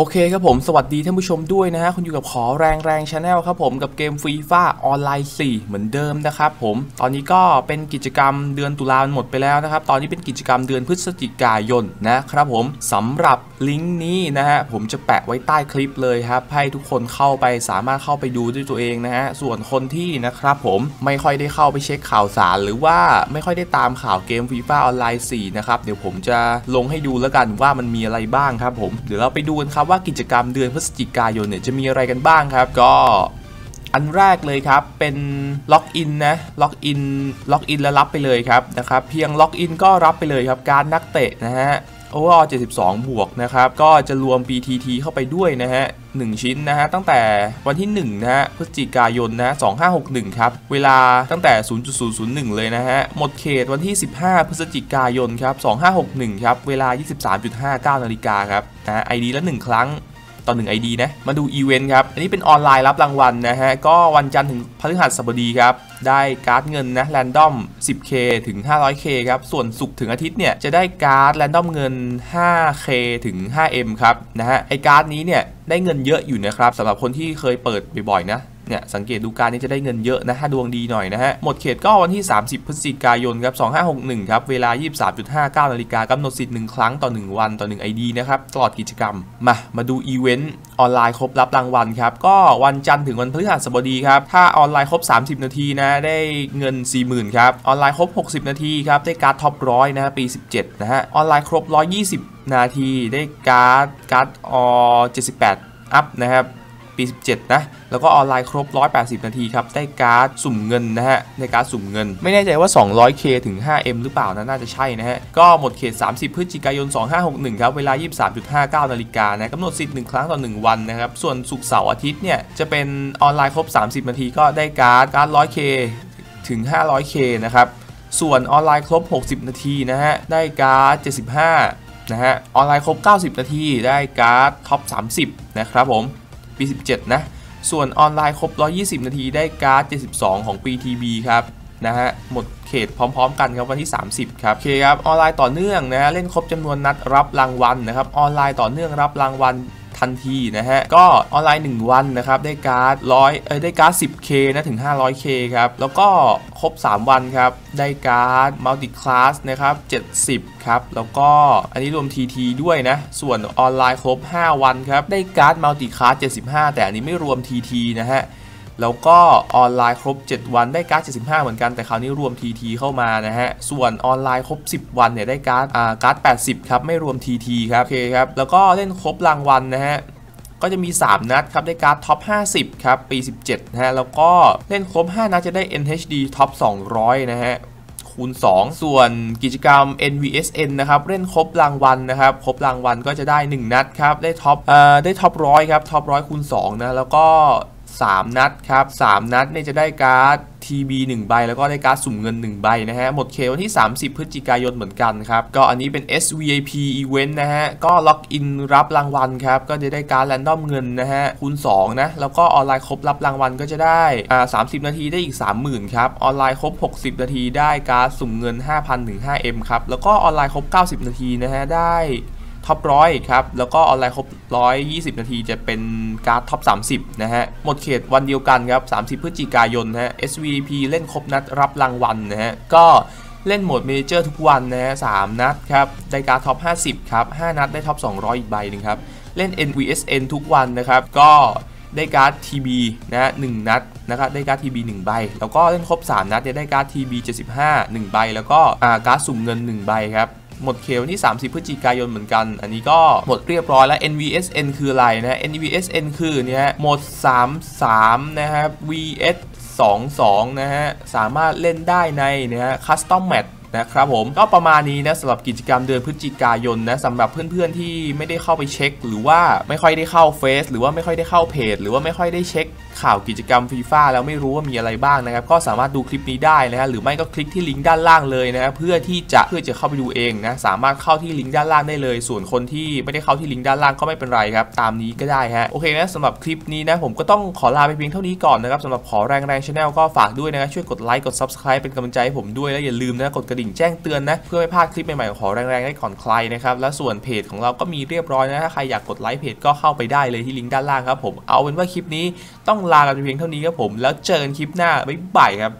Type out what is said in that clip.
โอเคครับผมสวัสดีท่านผู้ชมด้วยนะฮะคุณอยู่กับขอแรงแรงชาแนลครับผมกับเกมฟรีฟ้าออนไลน์ 4 เหมือนเดิมนะครับผมตอนนี้ก็เป็นกิจกรรมเดือนตุลาหมดไปแล้วนะครับ ตอนนี้เป็นกิจกรรมเดือนพฤศจิกายนนะครับผมสำหรับลิงก์นี้นะฮะผมจะแปะไว้ใต้คลิปเลยครับให้ทุกคนเข้าไปสามารถเข้าไปดูด้วยตัวเองนะฮะส่วนคนที่นะครับผมไม่ค่อยได้เข้าไปเช็คข่าวสาร หรือว่าไม่ค่อยได้ตามข่าวเกมฟรีฟ้าออนไลน์ 4 นะครับเดี๋ยวผมจะลงให้ดูแล้วกันว่ามันมีอะไรบ้างครับผมเดี๋ยวเราไปดูกันครับว่ากิจกรรมเดือนพฤศจิกายนเนี่ยจะมีอะไรกันบ้างครับ ก็อันแรกเลยครับ เป็นล็อกอินนะล็อกอินล็อกอินแล้วรับไปเลยครับนะครับเพียงล็อกอินก็รับไปเลยครับการนักเตะนะฮะ โอเวอร์72 บวกนะครับ ก็จะรวม PTT เข้าไปด้วยนะฮะ 1 ชิ้นนะฮะ ตั้งแต่วันที่ 1 นะฮะ พฤศจิกายนนะ2561 ครับ เวลาตั้งแต่ 0.001 เลยนะฮะ หมดเขตวันที่ 15 พฤศจิกายนครับ 2561 ครับ เวลา 23.59 นาฬิกาครับนะ ID ละ 1 ครั้ง ต่อ1 ID นะ มาดูอีเวนต์ครับ อันนี้เป็นออนไลน์รับรางวัลนะฮะ ก็วันจันทร์ถึงพฤหัสบดีครับ ได้การ์ดเงินนะแรนดอม 10k ถึง 500k ครับ ส่วนศุกร์ถึงอาทิตย์เนี่ย จะได้การ์ดแรนดอมเงิน 5k ถึง 5m ครับนะฮะ ไอการ์ดนี้เนี่ยได้เงินเยอะอยู่นะครับสำหรับคนที่เคยเปิดบ่อยๆนะ เนี่ยสังเกตดูการนี้จะได้เงินเยอะนะถ้าดวงดีหน่อยนะฮะหมดเขตก็วันที่ 30 พฤศจิกายนครับ2561ครับเวลา 23.59นาฬิกากำหนดสิทธิ์1ครั้งต่อ 1 วันต่อ 1 ID นะครับตลอดกิจกรรมมามาดูอีเวนต์ออนไลน์ครบรับรางวัลครับก็วันจันทร์ถึงวันพฤหัสบดีครับถ้าออนไลน์ครบ 30 นาทีนะได้เงิน 40,000ครับออนไลน์ครบ 60 นาทีครับได้การ์ดท็อปร้อยนะฮะปี 17 นะฮะออนไลน์ครบ 120 นาทีได้การ์ดการ์ดอ78 อัพนะครับ ปี 17 นะ แล้วก็ออนไลน์ครบ 180 นาทีครับ ได้การ์ดสุ่มเงินนะฮะได้การ์ดสุ่มเงิน ไม่แน่ใจว่า 200k ถึง 5m หรือเปล่านะ น่าจะใช่นะฮะ ก็หมดเขต 30 พฤศจิกายน 2561 ครับ เวลา 23.59 นาฬิกานะกำหนดสิทธิ์ 1 ครั้งต่อ 1 วันนะครับ ส่วนศุกร์เสาร์อาทิตย์เนี่ย จะเป็นออนไลน์ครบ 30 นาที ก็ได้การ์ดการ์ด 100k ถึง 500k นะครับ ส่วนออนไลน์ครบ 60 นาทีนะฮะ ได้การ์ด 75นะฮะ ออนไลน์ครบ 90 นาที ได้การ์ดท็อป 30 นะครับผม ปี 17 นะ ส่วนออนไลน์ครบ 120 นาทีได้การ์ด 72 ของปี TB ครับนะฮะหมดเขตพร้อมๆ กันครับวันที่ 30 ครับโอเคครับออนไลน์ต่อเนื่องนะฮะเล่นครบจำนวนนัดรับรางวัลนะครับออนไลน์ต่อเนื่องรับรางวัล ทันทีนะฮะ ก็ออนไลน์ 1 วันนะครับ ได้การ์ดร้อยเอ้ยได้การ์ด 10k นะถึง 500k ครับ แล้วก็ครบ 3 วันครับ ได้การ์ดมัลติคลาสนะครับ 70 ครับ แล้วก็อันนี้รวม TT ด้วยนะ ส่วนออนไลน์ครบ 5 วันครับ ได้การ์ดมัลติคลาส 75 แต่อันนี้ไม่รวม TT นะฮะ แล้วก็ออนไลน์ครบ 7 วันได้การ์ด 75 เหมือนกันแต่คราวนี้รวม TT เข้ามานะฮะ ส่วนออนไลน์ครบ 10 วันเนี่ยได้การ์ดอ่าการ์ด 80 ครับไม่รวม TT ครับโอเคครับแล้วก็เล่นครบรางวัลนะฮะก็จะมี 3 นัดครับ ได้การ์ดท็อป 50 ครับ ปี 17 นะฮะ แล้วก็เล่นครบ 5 นัดจะได้ NHD ท็อป 200 นะฮะ คูณ 2 ส่วนกิจกรรม NVSN นะครับ เล่นครบรางวัลนะครับ ครบรางวัลก็จะได้ 1 นัดครับ ได้ท็อป เอ่อ ได้ท็อปร้อยครับ ท็อปร้อยคูณ 2 นะ แล้วก็ 3 นัดครับ 3 นัดเนี่ยจะได้การ์ด TB 1 ใบ แล้วก็ได้การ์ดสุ่มเงิน 1 ใบนะฮะ หมดเควันที่ 30 พฤศจิกายนเหมือนกันครับ ก็อันนี้เป็น SVIP Event นะฮะ ก็ล็อกอินรับรางวัลครับ ก็จะได้การ์ดแรนดอมเงินนะฮะ คูณ 2 นะ แล้วก็ออนไลน์ครบรับรางวัลก็จะได้อ่า30 นาทีได้อีก 30,000 ครับ ออนไลน์ครบ 60 นาทีได้การ์ดสุ่มเงิน 5,000ถึง 5M ครับ แล้วก็ออนไลน์ครบ 90 นาทีนะฮะ ได้ ท็อปร้อยครับ แล้วก็ออนไลน์ครบ120นาทีจะเป็นการ์ดท็อป30นะฮะ หมดเขตวันเดียวกันครับ30พฤศจิกายนนะฮะ SVP เล่นครบนัดรับรางวัลนะฮะ ก็เล่นโหมดเมเจอร์ทุกวันนะฮะ3นัดครับ ได้การ์ดท็อป50ครับ5นัดได้ท็อป200อีกใบหนึงครับ เล่น NVSN ทุกวันนะครับ ก็ได้การ์ด TB นะฮะ1นัดนะครับได้การ์ด TB 1ใบ แล้วก็เล่นครบ 3 นัดเนี่ยได้การ์ด TB 75 1ใบ แล้วก็อ่าการ์ดสุ่มเงิน 1 ใบครับ หมดเควันที่ 30 พฤศจิกายนเหมือนกัน อันนี้ก็หมดเรียบร้อยแล้ว NVSN คืออะไรนะ NVSN คือเนี่ยหมด 33 นะครับ VS 22 นะฮะ สามารถเล่นได้ในนะฮะ Custom Match นะครับผมก็ประมาณนี้นะสำหรับกิจกรรมเดือนพฤศจิกายนนะสำหรับเพื่อนๆที่ไม่ได้เข้าไปเช็ค หรือว่าไม่ค่อยได้เข้าเฟซหรือว่าไม่ค่อยได้เข้าเพจ หรือว่าไม่ค่อยได้เช็ค ข่าวกิจกรรมฟีฟ่าแล้วไม่รู้ว่ามีอะไรบ้างนะครับ ก็สามารถดูคลิปนี้ได้นะฮะหรือไม่ก็คลิกที่ลิงก์ด้านล่างเลยนะครัเพื่อที่จะเพื่อจะเข้าไปดูเองนะสามารถเข้าที่ลิงก์ด้านล่างได้เลย ส่วนคนที่ไม่ได้เข้าที่ลิงก์ด้านล่างก็ไม่เป็นไรครับตามนี้ก็ได้ฮะโอเคนะสำหรับคลิปนี้นะผมก็ต้องขอลาไปเพียงเท่านี้ก่อนนะครับสำหรับขอแรงแรงชาแนลก็ฝากด้วยนะช่วยกดไลค์กด subscribe เป็นกำลังใจให้ผมด้วยแล้วอย่าลืมนะกดกระดิ่งแจ้งเตือนนะเพื่อไม่พลาดคลิปใหม่ๆขอแรงแรงได้ก่อนใครนะครับและส่วนเพจของเราก็มีเรียบร้อยนะถ้าใครอยากกดไลค์เพจก็เข้าไปได้เลยที่ลิงก์ด้านล่างครับผมเอาเป็นว่าคลิปนี้ต้องลากันเพียงเท่านี้ครับผม แล้วเจอกันคลิปหน้า บ๊ายบายครับ